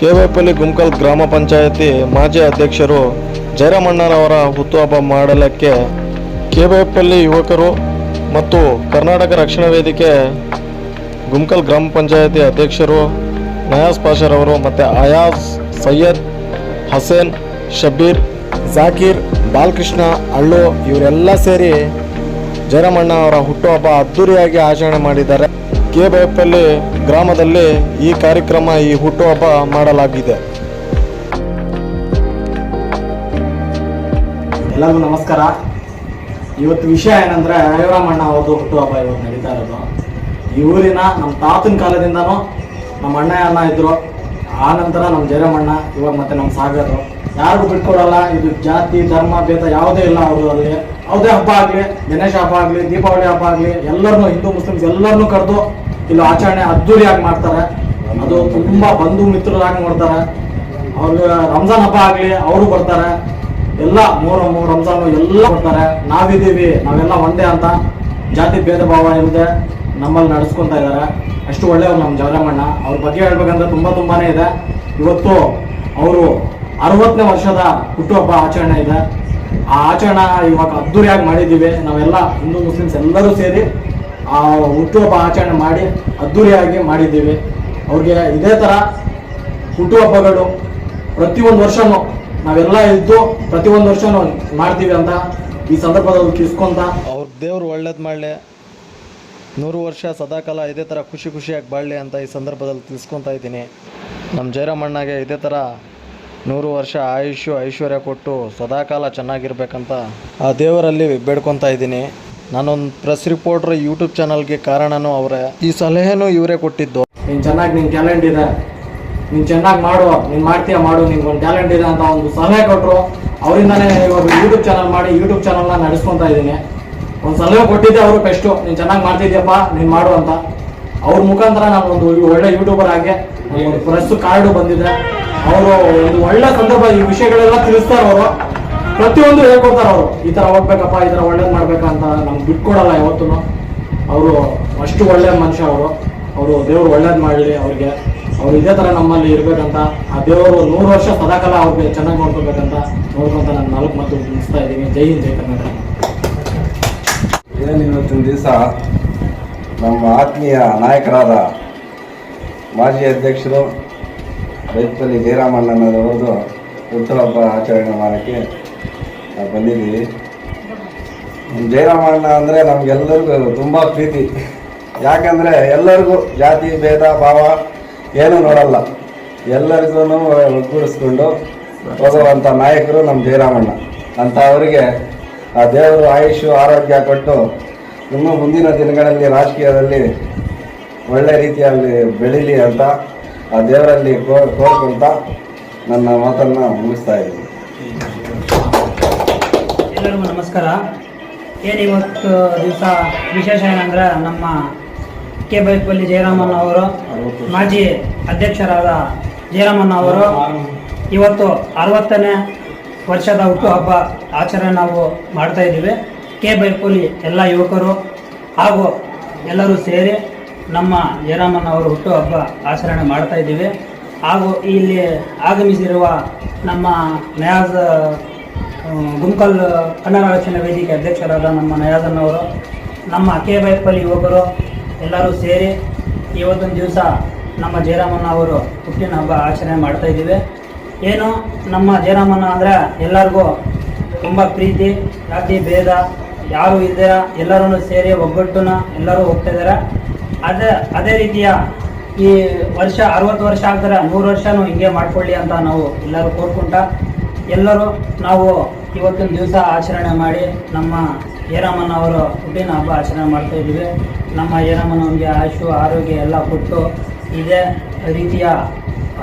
ಕೆವೈಪಲ್ಲಿ ಗುಮ್ಕಲ್ ಗ್ರಾಮ ಪಂಚಾಯತಿ ಮಾಜಿ ಅಧ್ಯಕ್ಷರು ಜಯರಾಮಣ್ಣನವರ ಹುಟ್ಟುಹಬ್ಬ ಮಾಡಲಿಕ್ಕೆ ಕೆವೈಪಲ್ಲಿ ಯುವಕರು ಮತ್ತು ಕರ್ನಾಟಕ ರಕ್ಷಣಾ ವೇದಿಕೆ ಗುಮ್ಕಲ್ ಗ್ರಾಮ ಪಂಚಾಯತಿ ಅಧ್ಯಕ್ಷರು ನಯಾಸ್ ಪಾಷರವರು ಮತ್ತು ಅಯಾಸ್ ಸೈಯದ್, ಹಸೇನ್ ಶಬೀರ್ ಜಾಕೀರ್, ಬಾಲಕೃಷ್ಣ, ಅಳ್ಳು ಇವರೆಲ್ಲ ಸೇರಿ ಜಯರಾಮಣ್ಣ ಅವರ ಹುಟ್ಟುಹಬ್ಬ ಅದ್ದೂರಿಯಾಗಿ ಆಚರಣೆ ಮಾಡಿದ್ದಾರೆ. ಕೆ ಬೈಪಲ್ಲಿ ಗ್ರಾಮದಲ್ಲಿ ಈ ಕಾರ್ಯಕ್ರಮ, ಈ ಹುಟ್ಟುಹಬ್ಬ ಮಾಡಲಾಗಿದೆ. ಎಲ್ಲರಿಗೂ ನಮಸ್ಕಾರ. ಇವತ್ತು ವಿಷಯ ಏನಂದ್ರೆ ಜಯರಾಮಣ್ಣ ಅವ್ರದ್ದು ಹುಟ್ಟುಹಬ್ಬ ಇವತ್ತು ನಡೀತಾ ಇರೋದು. ಈ ಊರಿನ ನಮ್ಮ ತಾತನ ಕಾಲದಿಂದನೂ ನಮ್ಮ ಅಣ್ಣ ಅಣ್ಣ ಇದ್ರು. ಆ ನಂತರ ನಮ್ಮ ಜಯರಾಮಣ್ಣ, ಇವಾಗ ಮತ್ತೆ ನಮ್ಮ ಸಾಗರ್. ಯಾರಿಗೂ ಬಿಟ್ಕೊಡಲ್ಲ. ಇದು ಜಾತಿ, ಧರ್ಮ, ಭೇದ ಯಾವುದೇ ಇಲ್ಲ ಅವರು ಅಲ್ಲಿ. ಯಾವುದೇ ಹಬ್ಬ ಆಗಲಿ, ಗಣೇಶ ಹಬ್ಬ ಆಗಲಿ, ದೀಪಾವಳಿ ಹಬ್ಬ ಆಗಲಿ, ಎಲ್ಲರನ್ನು, ಹಿಂದೂ, ಮುಸ್ಲಿಮ್ಸ್ ಎಲ್ಲರನ್ನು ಕರೆದು ಇಲ್ಲಿ ಆಚರಣೆ ಅದ್ದೂರಿಯಾಗಿ ಮಾಡ್ತಾರೆ. ಅದು ತುಂಬಾ ಬಂಧು ಮಿತ್ರರಾಗಿ ಮಾಡ್ತಾರೆ ಅವ್ರಿಗೆ ರಂಜಾನ್ ಹಬ್ಬ ಆಗಲಿ, ಅವರು ಬರ್ತಾರೆ. ಎಲ್ಲ ಮೂರು ಮೂರು ರಂಜಾನು ಎಲ್ಲ ಬರ್ತಾರೆ. ನಾವಿದ್ದೀವಿ, ನಾವೆಲ್ಲ ಒಂದೇ ಅಂತ ಜಾತಿ ಭೇದ ಭಾವ ಇಲ್ಲದೆ ನಮ್ಮಲ್ಲಿ ನಡೆಸ್ಕೊತಾ ಇದ್ದಾರೆ. ಅಷ್ಟು ಒಳ್ಳೆಯವ್ರು ನಮ್ಮ ಜವರಮಣ್ಣ ಅವ್ರ ಬಗ್ಗೆ ಹೇಳ್ಬೇಕಂದ್ರೆ ತುಂಬಾ ತುಂಬಾನೇ ಇದೆ. ಇವತ್ತು ಅವರು ಅರವತ್ತನೇ ವರ್ಷದ ಹುಟ್ಟುಹಬ್ಬ ಆಚರಣೆ ಇದೆ. ಆ ಆಚರಣೆ ಇವಾಗ ಅದ್ದೂರಿಯಾಗಿ ಮಾಡಿದ್ದೀವಿ. ನಾವೆಲ್ಲ ಹಿಂದೂ ಮುಸ್ಲಿಮ್ಸ್ ಎಲ್ಲರೂ ಸೇರಿ ಆ ಹುಟ್ಟುಹಬ್ಬ ಆಚರಣೆ ಮಾಡಿ ಅದ್ದೂರಿಯಾಗಿ ಮಾಡಿದ್ದೀವಿ. ಅವ್ರಿಗೆ ಇದೇ ಥರ ಹುಟ್ಟುಹಬ್ಬಗಳು ಪ್ರತಿಯೊಂದು ವರ್ಷವೂ ನಾವೆಲ್ಲ ಇದ್ದು ಪ್ರತಿಯೊಂದು ವರ್ಷವೂ ಮಾಡ್ತೀವಿ ಅಂತ ಈ ಸಂದರ್ಭದಲ್ಲಿ ತಿಳಿಸ್ಕೊಂತ. ಅವ್ರ ದೇವರು ಒಳ್ಳೇದು ಮಾಡಲಿ. ನೂರು ವರ್ಷ ಸದಾಕಾಲ ಇದೇ ಥರ ಖುಷಿ ಖುಷಿಯಾಗಿ ಬಾಳಲಿ ಅಂತ ಈ ಸಂದರ್ಭದಲ್ಲಿ ತಿಳಿಸ್ಕೊತಾ ಇದ್ದೀನಿ. ನಮ್ಮ ಜಯರಾಮಣ್ಣಗೆ ಇದೇ ಥರ ನೂರು ವರ್ಷ ಆಯುಷ್ಯು ಐಶ್ವರ್ಯ ಕೊಟ್ಟು ಸದಾಕಾಲ ಚೆನ್ನಾಗಿರ್ಬೇಕಂತ ಆ ದೇವರಲ್ಲಿ ಬೇಡ್ಕೊತಾ ಇದ್ದೀನಿ. ನಾನೊಂದು ಪ್ರೆಸ್ ರಿಪೋರ್ಟ್ರ್ ಯೂಟ್ಯೂಬ್ ಚಾನಲ್ಗೆ ಕಾರಣನೂ ಅವರೇ. ಈ ಸಲಹೆನೂ ಇವರೇ ಕೊಟ್ಟಿದ್ದು. ನೀನು ಚೆನ್ನಾಗಿ ನಿನ್ನ ಟ್ಯಾಲೆಂಟ್ ಇದೆ. ನೀನು ಚೆನ್ನಾಗಿ ಮಾಡು, ನೀನು ಮಾಡ್ತೀಯ ಮಾಡು ನಿನ್ಗೆ ಒಂದು ಟ್ಯಾಲೆಂಟ್ ಇದೆ ಅಂತ ಒಂದು ಸಲಹೆ ಕೊಟ್ಟರು ಅವರಿಂದಾನೇ ಇವಾಗ ಯೂಟ್ಯೂಬ್ ಚಾನಲ್ ಮಾಡಿ ಯೂಟ್ಯೂಬ್ ಚಾನಲ್ನ ನಡೆಸ್ಕೊತಾ ಇದ್ದೀನಿ. ಒಂದು ಸಲಹೆ ಕೊಟ್ಟಿದ್ದೆ ಅವರು ಬೆಸ್ಟು ನೀನು ಚೆನ್ನಾಗಿ ಮಾಡ್ತಿದ್ಯಪ್ಪ, ನೀನು ಮಾಡು ಅಂತ. ಅವ್ರ ಮುಖಾಂತರ ನಾನು ಒಂದು ಒಳ್ಳೆ ಯೂಟ್ಯೂಬರ್ ಆಗಿ ಒಂದು ಪ್ರೆಸ್ ಕಾರ್ಡು ಬಂದಿದೆ. ಅವರು ಒಂದು ಒಳ್ಳೆ ಸಂದರ್ಭ ಈ ವಿಷಯಗಳೆಲ್ಲ ತಿಳಿಸ್ತಾರೆ ಅವರು ಪ್ರತಿಯೊಂದು ಹೇಳ್ಕೊಡ್ತಾರೆ ಅವರು ಈ ತರ ಹೋಗ್ಬೇಕಪ್ಪ, ಈ ತರ ಒಳ್ಳೇದು ಮಾಡ್ಬೇಕಂತ ನಮ್ಗೆ ಬಿಟ್ಕೊಡಲ್ಲ ಯಾವತ್ತೂ ಅವರು ಅಷ್ಟು ಒಳ್ಳೆ ಮನುಷ್ಯ ಅವರು. ಅವರು ದೇವರು ಒಳ್ಳೇದು ಮಾಡಲಿ ಅವ್ರಿಗೆ, ಅವ್ರು ಇದೇ ತರ ನಮ್ಮಲ್ಲಿ ಇರ್ಬೇಕಂತ, ಆ ದೇವರು ನೂರು ವರ್ಷ ಸದಾಕಾಲ ಅವ್ರಿಗೆ ಚೆನ್ನಾಗಿ ನೋಡ್ಕೋಬೇಕಂತ ನೋಡ್ಕೊಂತ ನಾನು ನಾಲ್ಕು ಮತ್ತು ಮುಗಿಸ್ತಾ ಇದ್ದೀನಿ. ಜೈ ಹಿಂದ್, ಜೈ ಕನ್ನಡ ಏನು ಇವತ್ತಿನ ದಿವಸ ನಮ್ಮ ಆತ್ಮೀಯ ನಾಯಕರಾದ ಮಾಜಿ ಅಧ್ಯಕ್ಷರು ರೈತಪಲ್ಲಿ ಹುಟ್ಟು ಹಬ್ಬ ಆಚರಣೆ ಮಾಡೋಕ್ಕೆ ನಾವು ಬಂದಿದ್ದೀವಿ. ಜಯರಾಮಣ್ಣ ಅಂದರೆ ನಮಗೆಲ್ಲರಿಗೂ ತುಂಬ ಪ್ರೀತಿ. ಯಾಕಂದರೆ ಎಲ್ಲರಿಗೂ ಜಾತಿ, ಭೇದ, ಭಾವ ಏನೂ ನೋಡಲ್ಲ. ಎಲ್ಲರಿಗೂ ಒಗ್ಗೂಡಿಸ್ಕೊಂಡು ಹೋಗುವಂಥ ನಾಯಕರು ನಮ್ಮ ಜಯರಾಮಣ್ಣ. ಅಂತ ಅವರಿಗೆ ಆ ದೇವರು ಆಯುಷು, ಆರೋಗ್ಯ ಕೊಟ್ಟು ಇನ್ನೂ ಮುಂದಿನ ದಿನಗಳಲ್ಲಿ ರಾಜಕೀಯದಲ್ಲಿ ಒಳ್ಳೆ ರೀತಿಯಲ್ಲಿ ಬೆಳೀಲಿ ಅಂತ ಆ ದೇವರಲ್ಲಿ ಕೋರ್ಕೊಂತ ನನ್ನ ಮಾತನ್ನು ಮುಗಿಸ್ತಾ ಇದ್ದೀನಿ. ಎಲ್ಲರಿಗೂ ನಮಸ್ಕಾರ. ಏನು ಇವತ್ತು ದಿವಸ ವಿಶೇಷ ಏನಂದ್ರೆ ನಮ್ಮ ಕೆ ಬೈಪಲ್ಲಿ ಜಯರಾಮನ್ ಅವರು, ಮಾಜಿ ಅಧ್ಯಕ್ಷರಾದ ಜಯರಾಮನ್ ಅವರು ಇವತ್ತು ಅರವತ್ತನೇ ವರ್ಷದ ಹುಟ್ಟುಹಬ್ಬ ಆಚರಣೆ ನಾವು ಮಾಡ್ತಾ ಇದ್ದೀವಿ. ಕೆ ಬೈಪಲ್ಲಿ ಎಲ್ಲ ಯುವಕರು ಹಾಗೂ ಎಲ್ಲರೂ ಸೇರಿ ನಮ್ಮ ಜಯರಾಮನ್ ಅವರು ಹುಟ್ಟುಹಬ್ಬ ಆಚರಣೆ ಮಾಡ್ತಾ ಇದ್ದೀವಿ. ಹಾಗೂ ಇಲ್ಲಿ ಆಗಮಿಸಿರುವ ನಮ್ಮ ನಯಾಜ್ ಗುಂಕಲ್ ಕನ್ನಡ ರಕ್ಷಣಾ ವೇದಿಕೆ ಅಧ್ಯಕ್ಷರಾದ ನಮ್ಮ ನಯಾಜನ್ನವರು ನಮ್ಮ ಕೆ ಬೈಪಲ್ಲಿ ಯುವಕರು ಎಲ್ಲರೂ ಸೇರಿ ಇವತ್ತೊಂದು ದಿವಸ ನಮ್ಮ ಜಯರಾಮಣ್ಣ ಅವರು ಹುಟ್ಟಿನ ಹಬ್ಬ ಆಚರಣೆ ಮಾಡ್ತಾ ಇದ್ದೀವಿ. ಏನು, ನಮ್ಮ ಜಯರಾಮಣ್ಣ ಅಂದರೆ ಎಲ್ಲರಿಗೂ ತುಂಬ ಪ್ರೀತಿ, ಜಾತಿ ಭೇದ ಯಾರು ಇದ್ದೀರಾ ಎಲ್ಲರೂ ಸೇರಿ ಒಗ್ಗಟ್ಟನ್ನ ಎಲ್ಲರೂ ಹೋಗ್ತಾ ಇದ್ದಾರೆ. ಅದೇ ಅದೇ ರೀತಿಯ ಈ ವರ್ಷ ಅರವತ್ತು ವರ್ಷ ಆಗ್ತಾರೆ ನೂರು ವರ್ಷನೂ ಹಿಂಗೆ ಮಾಡ್ಕೊಳ್ಳಿ ಅಂತ ನಾವು ಎಲ್ಲರೂ ಕೋರ್ಕೊಂಡ ಎಲ್ಲರೂ ನಾವು ಇವತ್ತಿನ ದಿವಸ ಆಚರಣೆ ಮಾಡಿ ನಮ್ಮ ಏರಮ್ಮನ ಅವರು ಹುಟ್ಟಿನ ಹಬ್ಬ ಆಚರಣೆ ಮಾಡ್ತಾ ಇದ್ದೀವಿ. ನಮ್ಮ ಏರಮ್ಮನವನಿಗೆ ಆಯುಷು ಆರೋಗ್ಯ ಎಲ್ಲ ಕೊಟ್ಟು ಇದೇ ರೀತಿಯ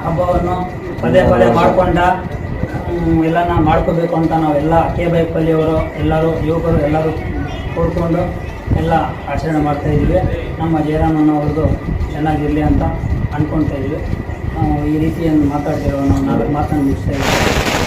ಹಬ್ಬವನ್ನು ಪದೇ ಪದೇ ಮಾಡಿಕೊಂಡ ಎಲ್ಲನ ಮಾಡ್ಕೋಬೇಕು ಅಂತ ನಾವೆಲ್ಲ ಕೆ ಬೈಪಲ್ಲಿಯವರು ಎಲ್ಲರೂ ಯುವಕರು ಎಲ್ಲರೂ ಕೂಡ್ಕೊಂಡು ಎಲ್ಲ ಆಚರಣೆ ಮಾಡ್ತಾ ಇದ್ದೀವಿ. ನಮ್ಮ ಜಯರಾಮಣ್ಣ ಅವ್ರದ್ದು ಚೆನ್ನಾಗಿರಲಿ ಅಂತ ಅಂದ್ಕೊಳ್ತಾ ಇದ್ದೀವಿ. ಈ ರೀತಿಯನ್ನು ಮಾತಾಡ್ತಿರೋ ನಾವು ನಾಲ್ಕು ಮಾತನ್ನು ಮುಗಿಸ್ತಾ ಇದ್ದೀವಿ.